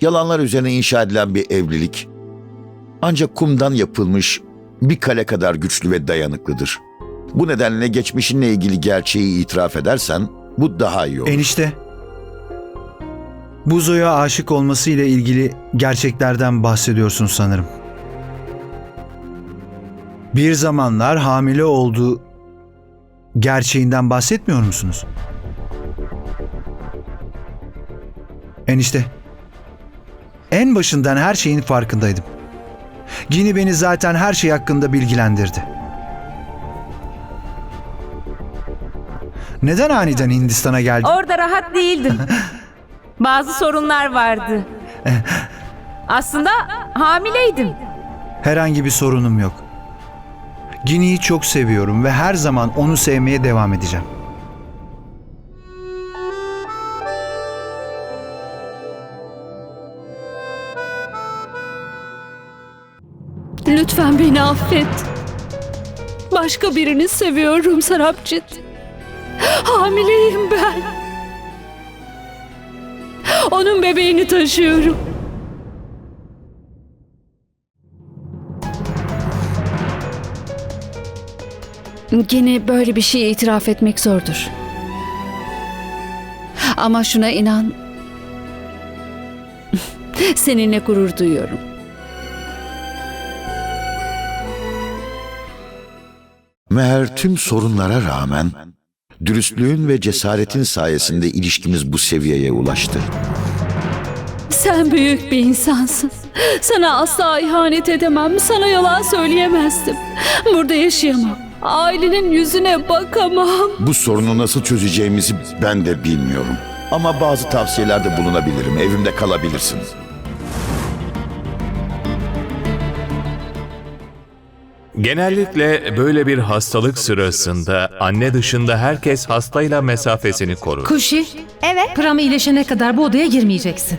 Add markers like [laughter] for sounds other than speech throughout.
Yalanlar üzerine inşa edilen bir evlilik ancak kumdan yapılmış bir kale kadar güçlü ve dayanıklıdır. Bu nedenle geçmişinle ilgili gerçeği itiraf edersen bu daha iyi olur. Enişte. Buzo'ya aşık olması ile ilgili gerçeklerden bahsediyorsun sanırım. Bir zamanlar hamile olduğu gerçeğinden bahsetmiyor musunuz? Enişte. En başından her şeyin farkındaydım. Gini beni zaten her şey hakkında bilgilendirdi. Neden aniden Hindistan'a geldin? Orada rahat değildim. [laughs] Bazı sorunlar vardı. Aslında hamileydim. Herhangi bir sorunum yok. Gini'yi çok seviyorum ve her zaman onu sevmeye devam edeceğim. Lütfen beni affet. Başka birini seviyorum Sarapcit. Hamileyim ben. Onun bebeğini taşıyorum. Gene böyle bir şey itiraf etmek zordur. Ama şuna inan. [laughs] Seninle gurur duyuyorum. Meğer tüm sorunlara rağmen dürüstlüğün ve cesaretin sayesinde ilişkimiz bu seviyeye ulaştı. Sen büyük bir insansın. Sana asla ihanet edemem. Sana yalan söyleyemezdim. Burada yaşayamam. Ailenin yüzüne bakamam. Bu sorunu nasıl çözeceğimizi ben de bilmiyorum. Ama bazı tavsiyelerde bulunabilirim. Evimde kalabilirsin. Genellikle böyle bir hastalık sırasında anne dışında herkes hastayla mesafesini korur. Kuşi. Evet. Pram iyileşene kadar bu odaya girmeyeceksin.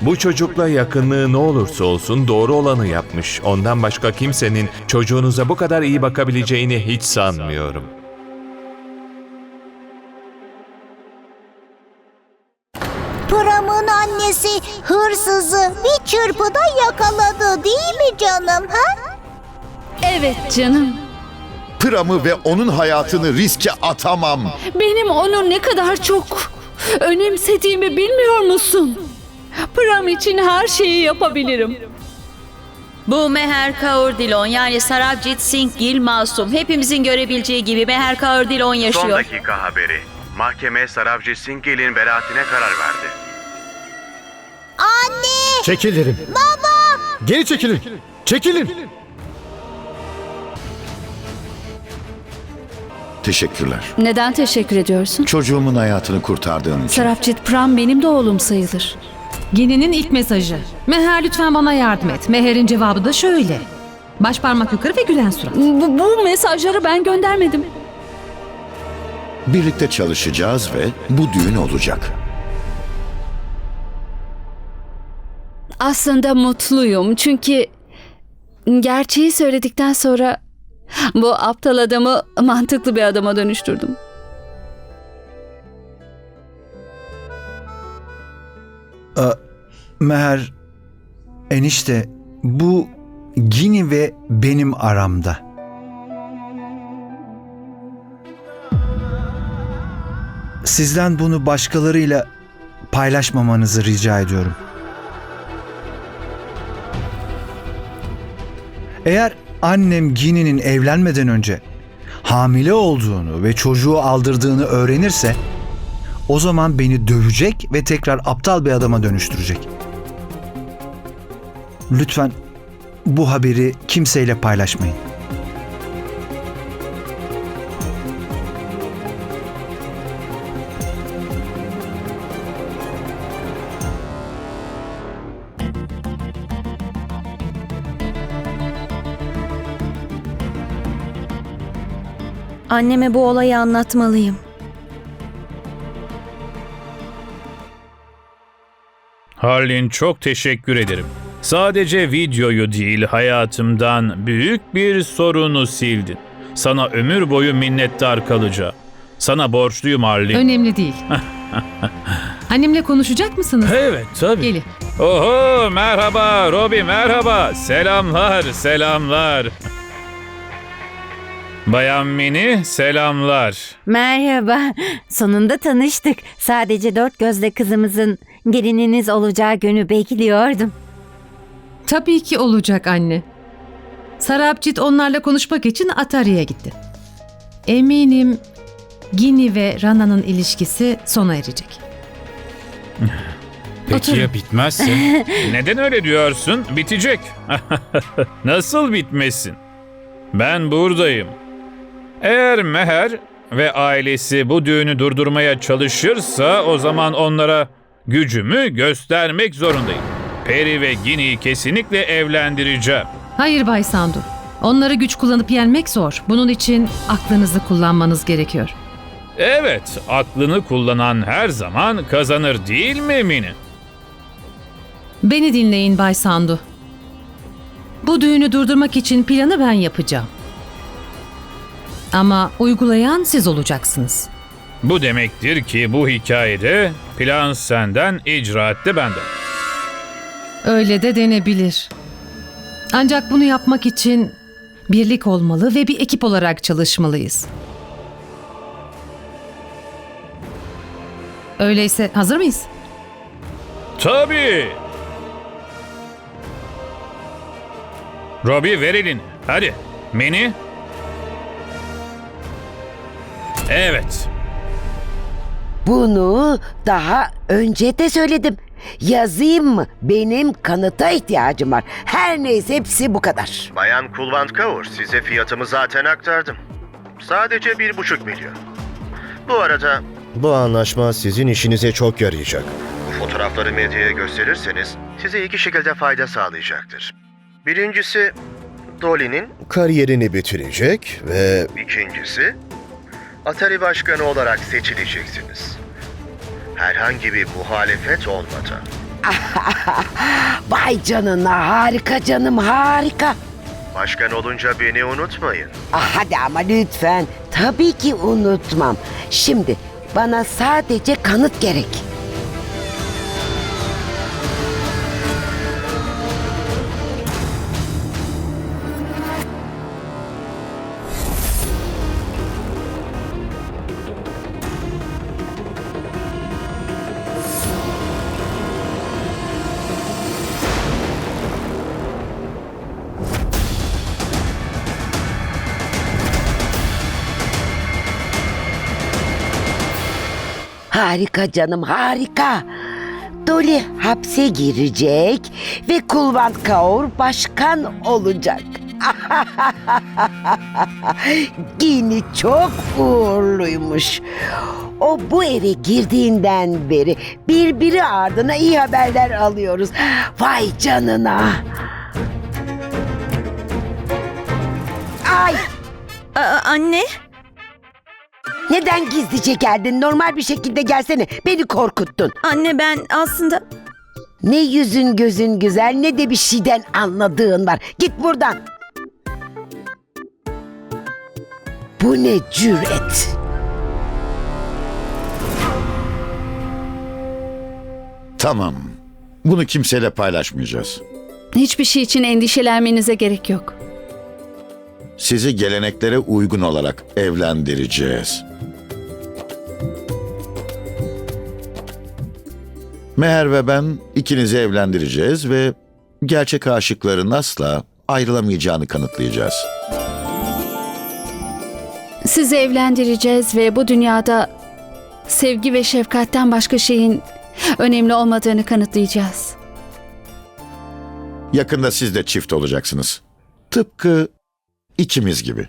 Bu çocukla yakınlığı ne olursa olsun doğru olanı yapmış. Ondan başka kimsenin çocuğunuza bu kadar iyi bakabileceğini hiç sanmıyorum. Pram'ın annesi hırsızı bir çırpıda yakaladı değil mi canım ha? Evet canım. Pram'ı ve onun hayatını riske atamam. Benim onu ne kadar çok önemsediğimi bilmiyor musun? Pram için her şeyi yapabilirim. Bu Meher Kaur Dilon yani Sarabjit Singh Gil Masum. Hepimizin görebileceği gibi Meher Kaur Dilon Son yaşıyor. dakika haberi. Mahkeme Sarabjit Singhil'in beraatine karar verdi. Anne! Çekilirim. Baba! Geri çekilin. Çekilin. Teşekkürler. Neden teşekkür ediyorsun? Çocuğumun hayatını kurtardığın için. Sarapcit Pram benim de oğlum sayılır. Gini'nin ilk mesajı. Meher lütfen bana yardım et. Meher'in cevabı da şöyle. Baş parmak yukarı ve gülen surat. Bu, bu mesajları ben göndermedim. Birlikte çalışacağız ve bu düğün olacak. Aslında mutluyum çünkü gerçeği söyledikten sonra bu aptal adamı mantıklı bir adama dönüştürdüm. Meher, enişte bu Gini ve benim aramda. Sizden bunu başkalarıyla paylaşmamanızı rica ediyorum. Eğer annem Gini'nin evlenmeden önce hamile olduğunu ve çocuğu aldırdığını öğrenirse o zaman beni dövecek ve tekrar aptal bir adama dönüştürecek. Lütfen bu haberi kimseyle paylaşmayın. Anneme bu olayı anlatmalıyım. Harlin çok teşekkür ederim. Sadece videoyu değil hayatımdan büyük bir sorunu sildin. Sana ömür boyu minnettar kalacağım. Sana borçluyum Harlin. Önemli değil. [laughs] Annemle konuşacak mısınız? Evet tabii. Gelin. Oho merhaba Robi merhaba. Selamlar selamlar. Bayan Mini selamlar. Merhaba. Sonunda tanıştık. Sadece dört gözle kızımızın gelininiz olacağı günü bekliyordum. Tabii ki olacak anne. Sarapcit onlarla konuşmak için Atari'ye gitti. Eminim Gini ve Rana'nın ilişkisi sona erecek. Peki Oturun. ya bitmezse? [laughs] Neden öyle diyorsun? Bitecek. [laughs] Nasıl bitmesin? Ben buradayım. Eğer Meher ve ailesi bu düğünü durdurmaya çalışırsa o zaman onlara gücümü göstermek zorundayım. Peri ve Gini'yi kesinlikle evlendireceğim. Hayır Bay Sandu. Onları güç kullanıp yenmek zor. Bunun için aklınızı kullanmanız gerekiyor. Evet, aklını kullanan her zaman kazanır değil mi Mini? Beni dinleyin Bay Sandu. Bu düğünü durdurmak için planı ben yapacağım. Ama uygulayan siz olacaksınız. Bu demektir ki bu hikayede plan senden, icraat de benden. Öyle de denebilir. Ancak bunu yapmak için birlik olmalı ve bir ekip olarak çalışmalıyız. Öyleyse hazır mıyız? Tabii. Robbie ver elini. Hadi. Mini. Evet. Bunu daha önce de söyledim. Yazayım mı? Benim kanıta ihtiyacım var. Her neyse hepsi bu kadar. Bayan Kulvant Kaur size fiyatımı zaten aktardım. Sadece bir buçuk milyon. Bu arada Bu anlaşma sizin işinize çok yarayacak. bu fotoğrafları medyaya gösterirseniz size iki şekilde fayda sağlayacaktır. Birincisi Dolly'nin, Kariyerini bitirecek ve ikincisi Atari Başkanı olarak seçileceksiniz. Herhangi bir muhalefet olmadan. [laughs] Vay canına harika canım harika. Başkan olunca beni unutmayın. Ah, hadi ama lütfen. Tabii ki unutmam. Şimdi bana sadece kanıt gerek. Harika canım harika. Dolly hapse girecek ve Kulvant Kaur başkan olacak. [laughs] Gini çok uğurluymuş. O bu eve girdiğinden beri birbiri ardına iyi haberler alıyoruz. Vay canına. Ay anne? Neden gizlice geldin? Normal bir şekilde gelsene. Beni korkuttun. Anne ben aslında... Ne yüzün gözün güzel ne de bir şeyden anladığın var. Git buradan. Bu ne cüret? Tamam. Bunu kimseyle paylaşmayacağız. Hiçbir şey için endişelenmenize gerek yok. Sizi geleneklere uygun olarak evlendireceğiz. Meher ve ben ikinizi evlendireceğiz ve gerçek aşıkların asla ayrılamayacağını kanıtlayacağız. Sizi evlendireceğiz ve bu dünyada sevgi ve şefkatten başka şeyin önemli olmadığını kanıtlayacağız. Yakında siz de çift olacaksınız. Tıpkı ikimiz gibi.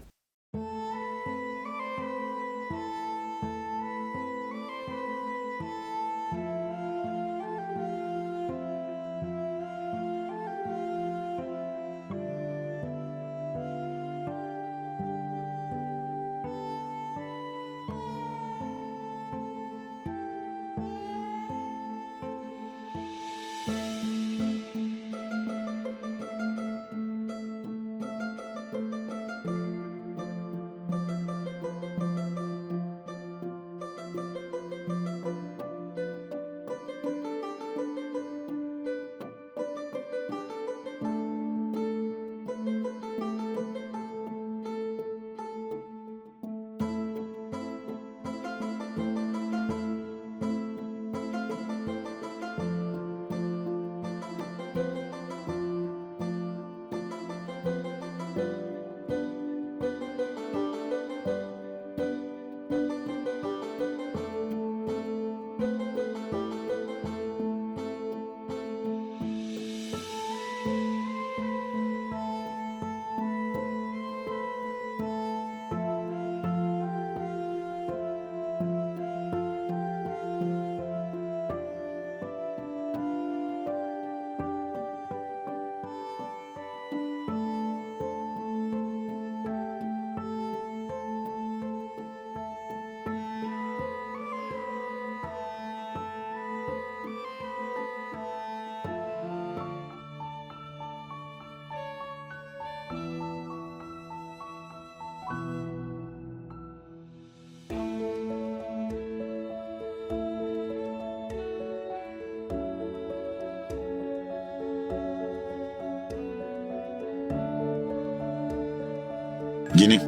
Gini.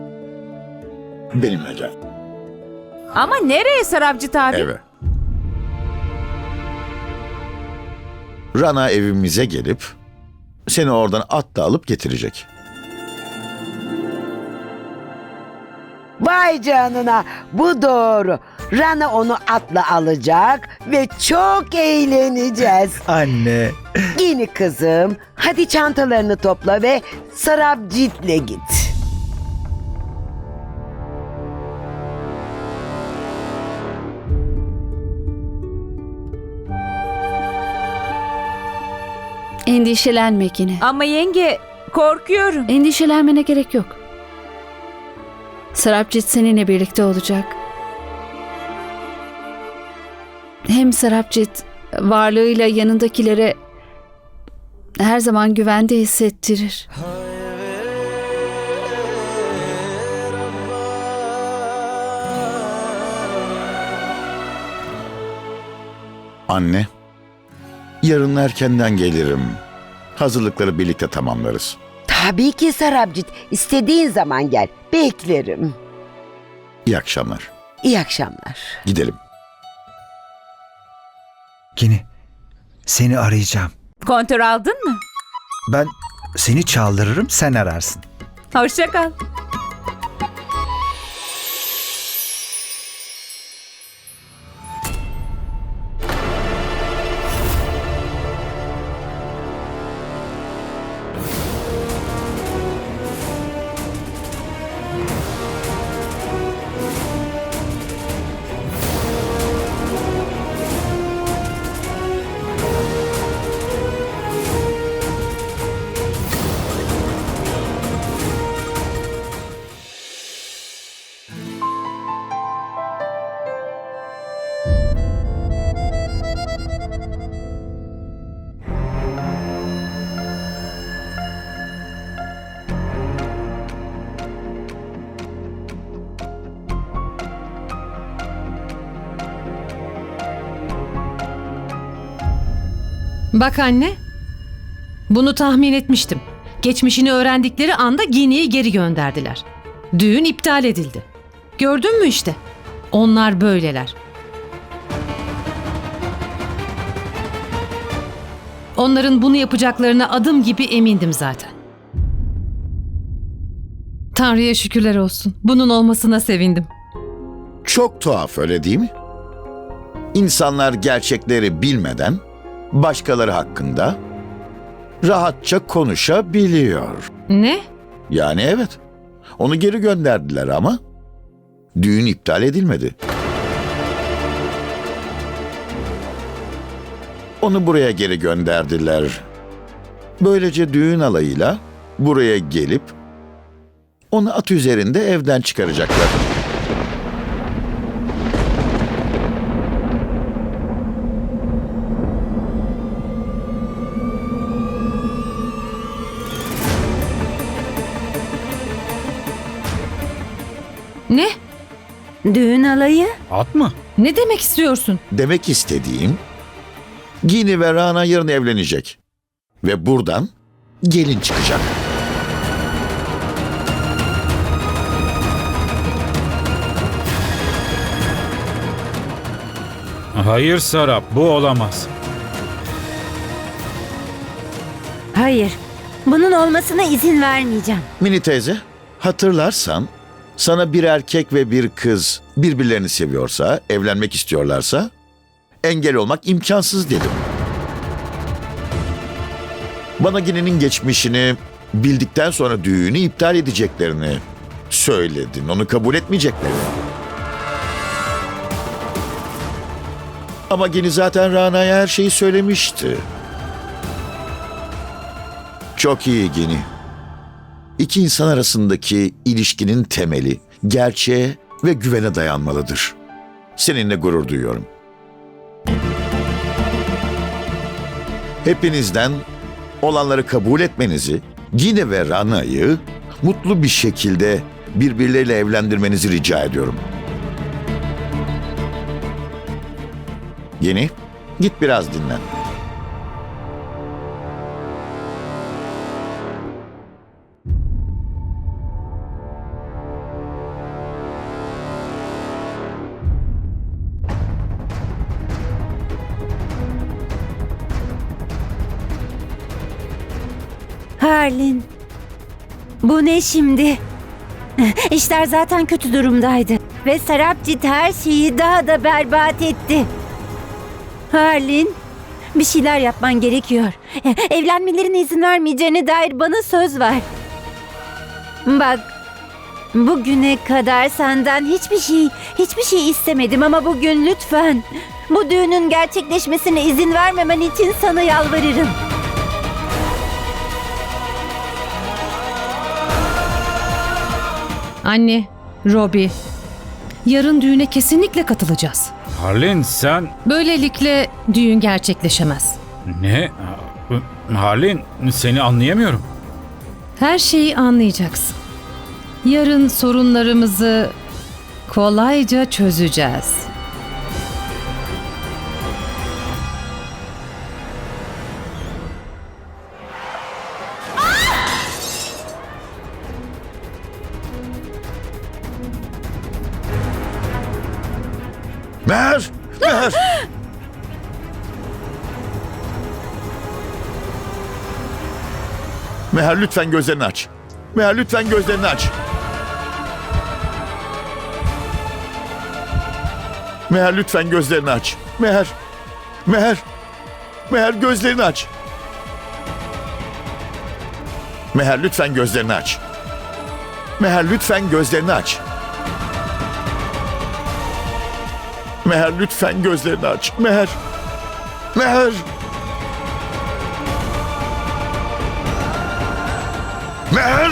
Benimle gel. Ama nereye Sarabcit abi? Eve. Rana evimize gelip seni oradan atla alıp getirecek. Vay canına bu doğru. Rana onu atla alacak ve çok eğleneceğiz. [laughs] Anne. Yeni kızım hadi çantalarını topla ve Sarabcit'le git. Endişelenme yine. Ama yenge korkuyorum. Endişelenmene gerek yok. Sarapcit seninle birlikte olacak. Hem Sarapcit varlığıyla yanındakilere her zaman güvende hissettirir. Anne, yarın erkenden gelirim. Hazırlıkları birlikte tamamlarız. Tabii ki Sarabcit. İstediğin zaman gel. Beklerim. İyi akşamlar. İyi akşamlar. Gidelim. Gini. Seni arayacağım. Kontör aldın mı? Ben seni çaldırırım sen ararsın. Hoşça kal. Bak anne. Bunu tahmin etmiştim. Geçmişini öğrendikleri anda Gini'yi geri gönderdiler. Düğün iptal edildi. Gördün mü işte? Onlar böyleler. Onların bunu yapacaklarına adım gibi emindim zaten. Tanrı'ya şükürler olsun. Bunun olmasına sevindim. Çok tuhaf öyle değil mi? İnsanlar gerçekleri bilmeden başkaları hakkında rahatça konuşabiliyor. Ne? Yani evet. Onu geri gönderdiler ama düğün iptal edilmedi. Onu buraya geri gönderdiler. Böylece düğün alayıyla buraya gelip onu at üzerinde evden çıkaracaklar. Düğün alayı? At mı? Ne demek istiyorsun? Demek istediğim Gini ve Rana yarın evlenecek. Ve buradan gelin çıkacak. Hayır Sarap, bu olamaz. Hayır. Bunun olmasına izin vermeyeceğim. Mini teyze, hatırlarsan sana bir erkek ve bir kız birbirlerini seviyorsa, evlenmek istiyorlarsa engel olmak imkansız dedim. Bana Gine'nin geçmişini bildikten sonra düğünü iptal edeceklerini söyledin. Onu kabul etmeyeceklerini. Ama Gini zaten Rana'ya her şeyi söylemişti. Çok iyi Gini. İki insan arasındaki ilişkinin temeli gerçeğe ve güvene dayanmalıdır. Seninle gurur duyuyorum. Hepinizden olanları kabul etmenizi, Gine ve Rana'yı mutlu bir şekilde birbirleriyle evlendirmenizi rica ediyorum. Yeni, git biraz dinlen. Harlin. Bu ne şimdi? İşler zaten kötü durumdaydı. Ve Sarapcit her şeyi daha da berbat etti. Harlin, bir şeyler yapman gerekiyor. Evlenmelerine izin vermeyeceğine dair bana söz ver. Bak, bugüne kadar senden hiçbir şey, hiçbir şey istemedim ama bugün lütfen bu düğünün gerçekleşmesine izin vermemen için sana yalvarırım. Anne, Robbie. Yarın düğüne kesinlikle katılacağız. Harlin sen... Böylelikle düğün gerçekleşemez. Ne? Harlin seni anlayamıyorum. Her şeyi anlayacaksın. Yarın sorunlarımızı kolayca çözeceğiz. Meher! Meher! Meher lütfen gözlerini aç. Meher lütfen gözlerini aç. Meher lütfen gözlerini aç. Meher. Meher. Meher gözlerini aç. Meher lütfen gözlerini aç. Meher lütfen gözlerini aç. Meher lütfen gözlerini aç. Meher. Meher. Meher.